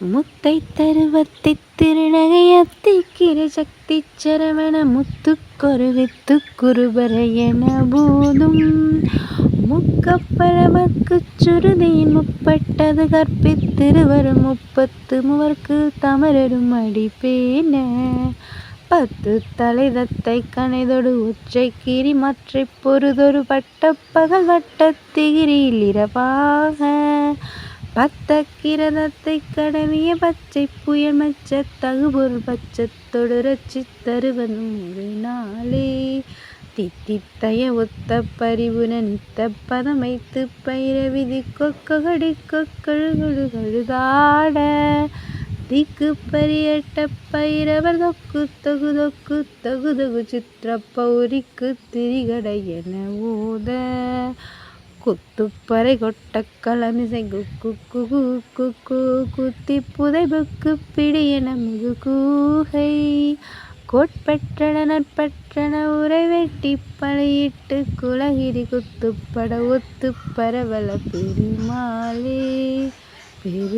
முத்தை தருவத்தை திருநகை அத்திக்கிரை சக்தி சரவண முத்துக்கொரு வித்து குருபர என போதும் முக்கப்பரமர்க்குச் சுருதியின் முப்பட்டது கற்பித்திருவரும் முப்பத்து முவர்க்கு தமரரும் அடிப்பேன. பத்து தலைதத்தை கனைதொடு உச்சை கிரி மற்றைப் பொருதொரு பட்ட பகல் வட்டத் திகிரியில் இரவாக. பத்த கிரதத்தைக் கடவிய பச்சை புயல் மச்ச தகுபொருள் பச்சத்தொடு ரட்சித் தருவதும் ஒரு நாளே. தித்தித்தய ஒத்த பரிபுர நித்த பதமைத்து வைத்துப் பயிரவி திக்கொக்கடி கொக்கழுகழு கழுதாட. திக்குப் பரியட்டப் பயிரவர் தொக்கு தொகு தொக்கு தகு தகு சித்திரப் பௌரிக்குத் திரிகடை என ஓத. குத்துப்பறை கொட்டக் களமிசை குக்கு குகு குக்கு குத்தி புதைபுக்குப் பிடி என முது கூகை. கோட்பெற்றன நற்பற்றன உரை வெட்டி பழையிட்டு குலகிரி குத்துப்பட ஒத்துப்பரவல பெருமாளே. பெரு